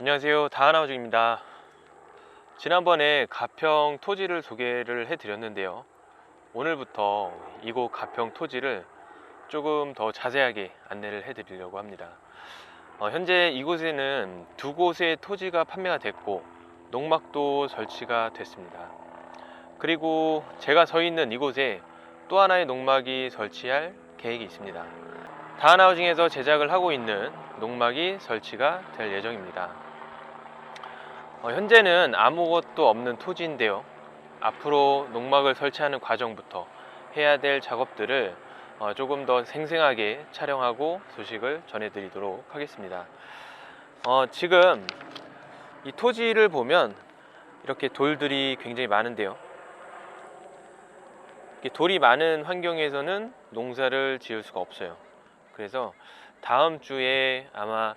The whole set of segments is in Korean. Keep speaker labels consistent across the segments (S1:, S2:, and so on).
S1: 안녕하세요. 다하나우중입니다. 지난번에 가평 토지를 소개를 해드렸는데요. 오늘부터 이곳 가평 토지를 조금 더 자세하게 안내를 해드리려고 합니다. 어, 현재 이곳에는 두 곳의 토지가 판매가 됐고 농막도 설치가 됐습니다. 그리고 제가 서 있는 이곳에 또 하나의 농막이 설치할 계획이 있습니다. 다하나우징에서 제작을 하고 있는 농막이 설치가 될 예정입니다 어, 현재는 아무것도 없는 토지인데요. 앞으로 농막을 설치하는 과정부터 해야 될 작업들을 어, 조금 더 생생하게 촬영하고 소식을 전해드리도록 하겠습니다. 어, 지금 이 토지를 보면 이렇게 돌들이 굉장히 많은데요. 돌이 많은 환경에서는 농사를 지을 수가 없어요. 그래서 다음 주에 아마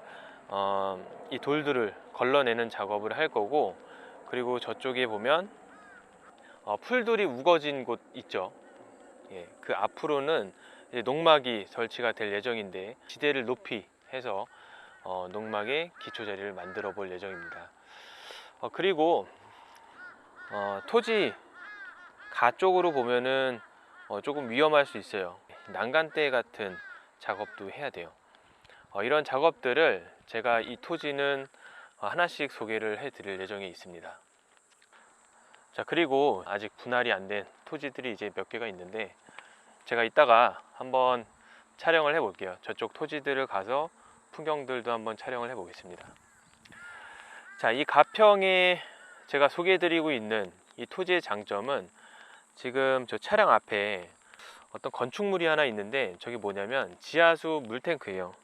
S1: 어, 이 돌들을 걸러내는 작업을 할 거고 그리고 저쪽에 보면 어, 풀들이 우거진 곳 있죠. 예, 그 앞으로는 농막이 설치가 될 예정인데 지대를 높이 해서 어, 농막의 기초 자리를 만들어 볼 예정입니다. 어, 그리고 어, 토지 가 쪽으로 보면은 어, 조금 위험할 수 있어요. 난간대 같은 작업도 해야 돼요. 어, 이런 작업들을 제가 이 토지는 어, 하나씩 소개를 해 드릴 예정에 있습니다. 자, 그리고 아직 분할이 안 된 토지들이 이제 몇 개가 있는데 제가 이따가 한번 촬영을 해 볼게요. 저쪽 토지들을 가서 풍경들도 한번 촬영을 해 보겠습니다. 자, 이 가평에 제가 소개해 드리고 있는 이 토지의 장점은 지금 저 차량 앞에 어떤 건축물이 하나 있는데 저게 뭐냐면 지하수 물탱크예요.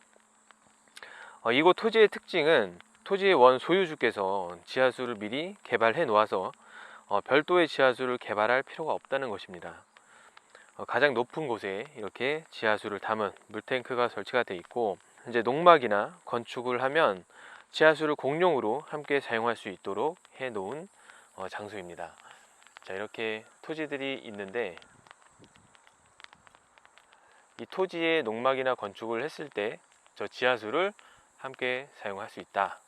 S1: 어, 이곳 토지의 특징은 토지의 원 소유주께서 지하수를 미리 개발해 놓아서 어, 별도의 지하수를 개발할 필요가 없다는 것입니다. 어, 가장 높은 곳에 이렇게 지하수를 담은 물탱크가 설치가 되어 있고 이제 농막이나 건축을 하면 지하수를 공용으로 함께 사용할 수 있도록 해 놓은 어, 장소입니다. 자 이렇게 토지들이 있는데 이 토지에 농막이나 건축을 했을 때 저 지하수를 함께 사용할 수 있다.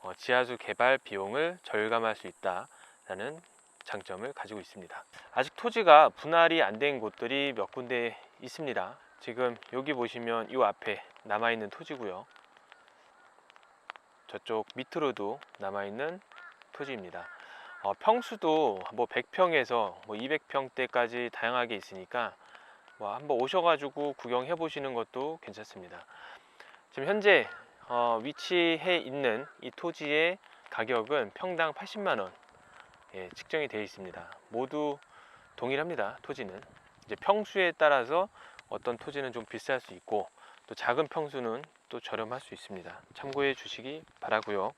S1: 어, 지하수 개발 비용을 절감할 수 있다라는 장점을 가지고 있습니다. 아직 토지가 분할이 안 된 곳들이 몇 군데 있습니다. 지금 여기 보시면 이 앞에 남아 있는 토지고요. 저쪽 밑으로도 남아 있는 토지입니다. 어, 평수도 뭐 100평에서 뭐 200평대까지 다양하게 있으니까 뭐 한번 오셔가지고 구경해 보시는 것도 괜찮습니다. 지금 현재 어, 위치해 있는 이 토지의 가격은 평당 80만 원 예, 측정이 되어 있습니다. 모두 동일합니다. 토지는 이제 평수에 따라서 어떤 토지는 좀 비쌀 수 있고 또 작은 평수는 또 저렴할 수 있습니다. 참고해 주시기 바라고요.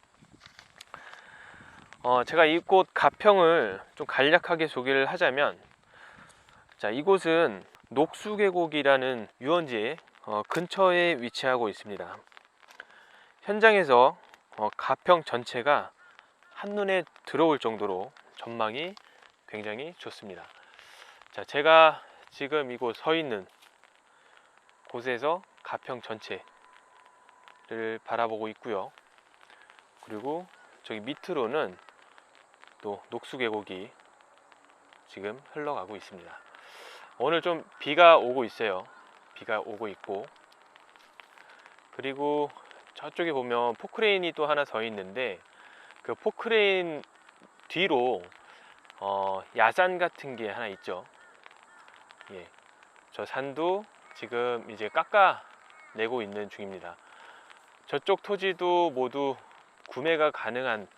S1: 어, 제가 이곳 가평을 좀 간략하게 소개를 하자면 자 이곳은 녹수계곡이라는 유원지의 어, 근처에 위치하고 있습니다. 현장에서 어, 가평 전체가 한눈에 들어올 정도로 전망이 굉장히 좋습니다. 자, 제가 지금 이곳 서 있는 곳에서 가평 전체를 바라보고 있고요. 그리고 저기 밑으로는 또 녹수계곡이 지금 흘러가고 있습니다. 오늘 좀 비가 오고 있어요. 비가 오고 있고 그리고 저쪽에 보면 포크레인이 또 하나 서 있는데 그 포크레인 뒤로 어, 야산 같은 게 하나 있죠. 예, 저 산도 지금 이제 깎아 내고 있는 중입니다. 저쪽 토지도 모두 구매가 가능한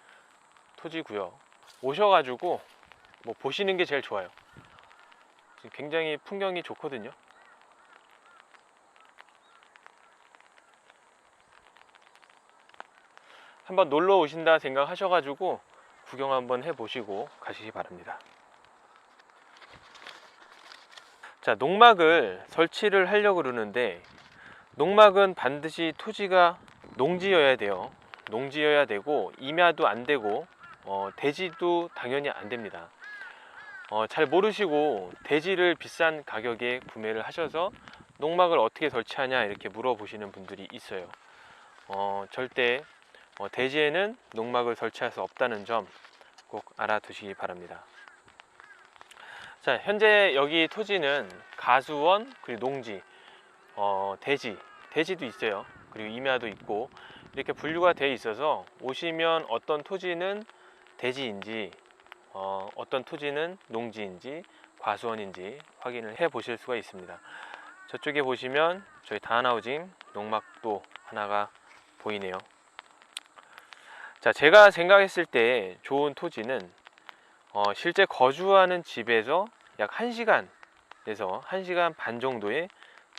S1: 토지고요. 오셔가지고 뭐 보시는 게 제일 좋아요. 굉장히 풍경이 좋거든요. 한번 놀러 오신다 생각하셔가지고 구경 한번 해보시고 가시기 바랍니다. 자, 농막을 설치를 하려고 그러는데 농막은 반드시 토지가 농지여야 돼요. 농지여야 되고 임야도 안 되고 어, 대지도 당연히 안 됩니다. 어, 잘 모르시고 대지를 비싼 가격에 구매를 하셔서 농막을 어떻게 설치하냐 이렇게 물어보시는 분들이 있어요. 어, 절대 어, 대지에는 농막을 설치할 수 없다는 점 꼭 알아두시기 바랍니다. 자, 현재 여기 토지는 가수원 그리고 농지, 어, 대지, 대지도 있어요. 그리고 임야도 있고 이렇게 분류가 돼 있어서 오시면 어떤 토지는 대지인지 어, 어떤 토지는 농지인지 과수원인지 확인을 해 보실 수가 있습니다. 저쪽에 보시면 저희 다하우징 농막도 하나가 보이네요. 자, 제가 생각했을 때 좋은 토지는 어, 실제 거주하는 집에서 약 1시간에서 1시간 반 정도의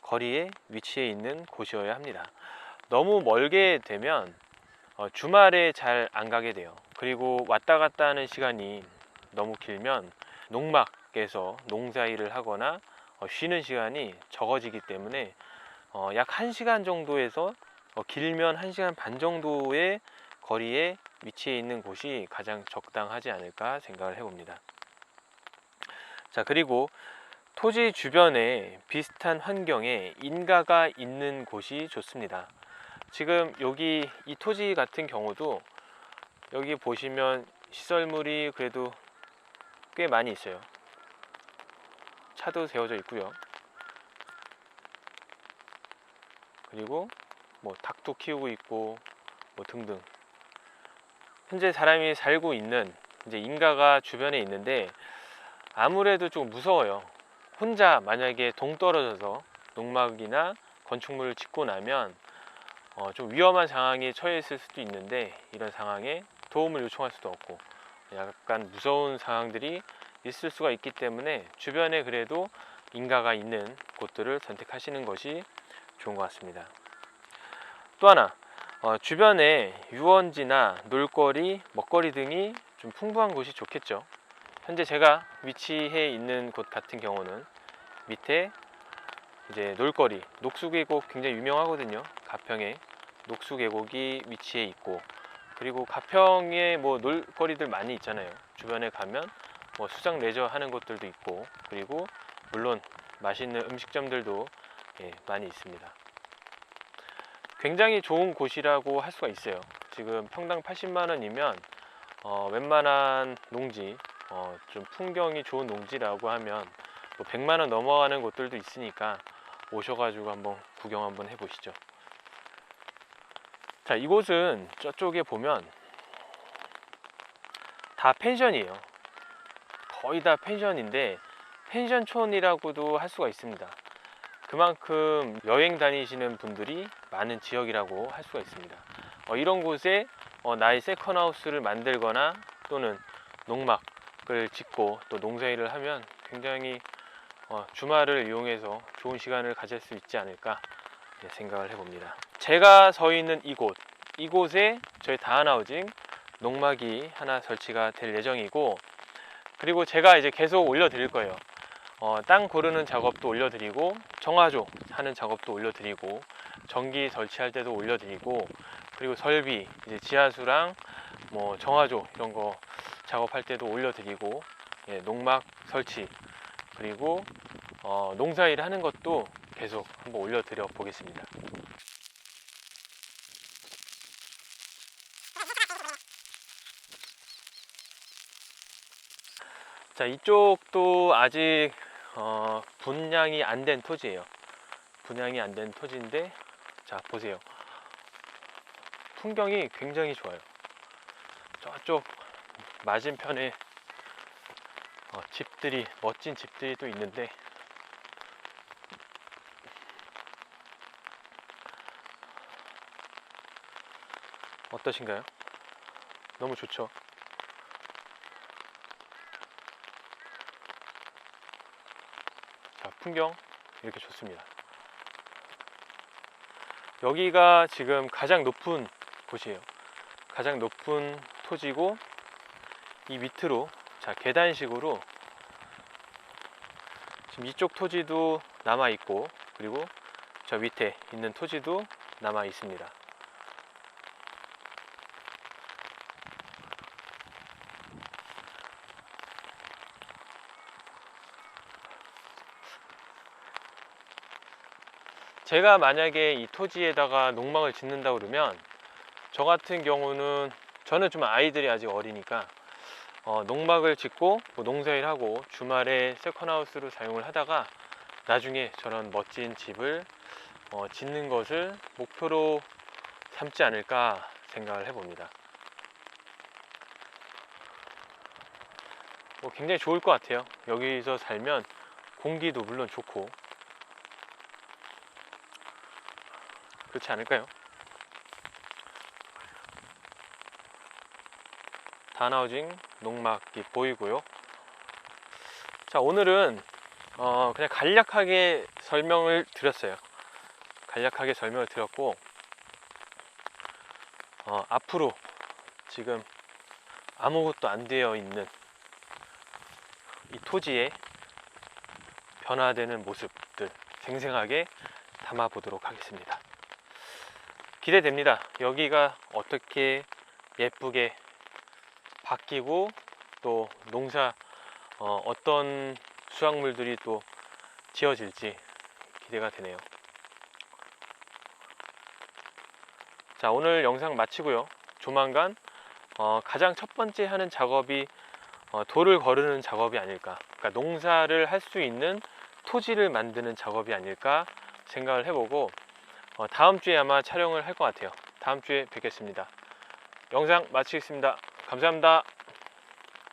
S1: 거리에 위치해 있는 곳이어야 합니다. 너무 멀게 되면 어, 주말에 잘 안 가게 돼요. 그리고 왔다 갔다 하는 시간이 너무 길면 농막에서 농사일을 하거나 어, 쉬는 시간이 적어지기 때문에 어, 약 1시간 정도에서 어, 길면 1시간 반 정도의 거리에 위치해 있는 곳이 가장 적당하지 않을까 생각을 해봅니다. 자, 그리고 토지 주변에 비슷한 환경에 인가가 있는 곳이 좋습니다. 지금 여기 이 토지 같은 경우도 여기 보시면 시설물이 그래도 꽤 많이 있어요. 차도 세워져 있고요. 그리고 뭐 닭도 키우고 있고 뭐 등등. 현재 사람이 살고 있는 이제 인가가 주변에 있는데 아무래도 좀 무서워요. 혼자 만약에 동떨어져서 농막이나 건축물을 짓고 나면 어, 좀 위험한 상황에 처해 있을 수도 있는데 이런 상황에 도움을 요청할 수도 없고 약간 무서운 상황들이 있을 수가 있기 때문에 주변에 그래도 인가가 있는 곳들을 선택하시는 것이 좋은 것 같습니다. 또 하나 어, 주변에 유원지나 놀거리, 먹거리 등이 좀 풍부한 곳이 좋겠죠. 현재 제가 위치해 있는 곳 같은 경우는 밑에 이제 놀거리, 녹수계곡 굉장히 유명하거든요. 가평에 녹수계곡이 위치해 있고 그리고 가평에 뭐 놀거리들 많이 있잖아요. 주변에 가면 뭐 수상 레저 하는 곳들도 있고 그리고 물론 맛있는 음식점들도 예, 많이 있습니다. 굉장히 좋은 곳이라고 할 수가 있어요. 지금 평당 80만 원이면 어, 웬만한 농지, 어, 좀 풍경이 좋은 농지라고 하면 뭐 100만 원 넘어가는 곳들도 있으니까 오셔가지고 한번 구경 한번 해보시죠. 자, 이곳은 저쪽에 보면 다 펜션이에요. 거의 다 펜션인데 펜션촌이라고도 할 수가 있습니다. 그만큼 여행 다니시는 분들이 많은 지역이라고 할 수가 있습니다. 어, 이런 곳에 어, 나의 세컨하우스를 만들거나 또는 농막을 짓고 또 농사일을 하면 굉장히 어, 주말을 이용해서 좋은 시간을 가질 수 있지 않을까 네, 생각을 해봅니다. 제가 서 있는 이곳, 이곳에 저희 다하나우징 농막이 하나 설치가 될 예정이고 그리고 제가 이제 계속 올려드릴 거예요. 어, 땅 고르는 작업도 올려드리고 정화조 하는 작업도 올려드리고 전기 설치할 때도 올려드리고 그리고 설비 이제 지하수랑 뭐 정화조 이런 거 작업할 때도 올려드리고 예, 농막 설치 그리고 어, 농사일 하는 것도 계속 한번 올려드려 보겠습니다. 자 이쪽도 아직 어, 분양이 안 된 토지예요. 분양이 안 된 토지인데 자 보세요. 풍경이 굉장히 좋아요. 저쪽 맞은편에 어, 집들이 멋진 집들이 또 있는데 어떠신가요? 너무 좋죠. 풍경 이렇게 좋습니다. 여기가 지금 가장 높은 곳이에요. 가장 높은 토지고 이 밑으로 자 계단식으로 지금 이쪽 토지도 남아 있고 그리고 저 밑에 있는 토지도 남아 있습니다. 제가 만약에 이 토지에다가 농막을 짓는다 그러면 저 같은 경우는 저는 좀 아이들이 아직 어리니까 어, 농막을 짓고 뭐 농사일하고 주말에 세컨하우스로 사용을 하다가 나중에 저런 멋진 집을 어, 짓는 것을 목표로 삼지 않을까 생각을 해봅니다. 뭐 굉장히 좋을 것 같아요. 여기서 살면 공기도 물론 좋고 그렇지 않을까요? 다나우징 농막이 보이고요. 자 오늘은 어, 그냥 간략하게 설명을 드렸어요. 간략하게 설명을 드렸고 어, 앞으로 지금 아무것도 안 되어 있는 이 토지의 변화되는 모습들 생생하게 담아 보도록 하겠습니다. 기대됩니다. 여기가 어떻게 예쁘게 바뀌고 또 농사 어, 어떤 수확물들이 또 지어질지 기대가 되네요. 자 오늘 영상 마치고요. 조만간 어, 가장 첫 번째 하는 작업이 어, 돌을 거르는 작업이 아닐까. 그러니까 농사를 할 수 있는 토지를 만드는 작업이 아닐까 생각을 해보고 어, 다음 주에 아마 촬영을 할 것 같아요. 다음 주에 뵙겠습니다. 영상 마치겠습니다. 감사합니다.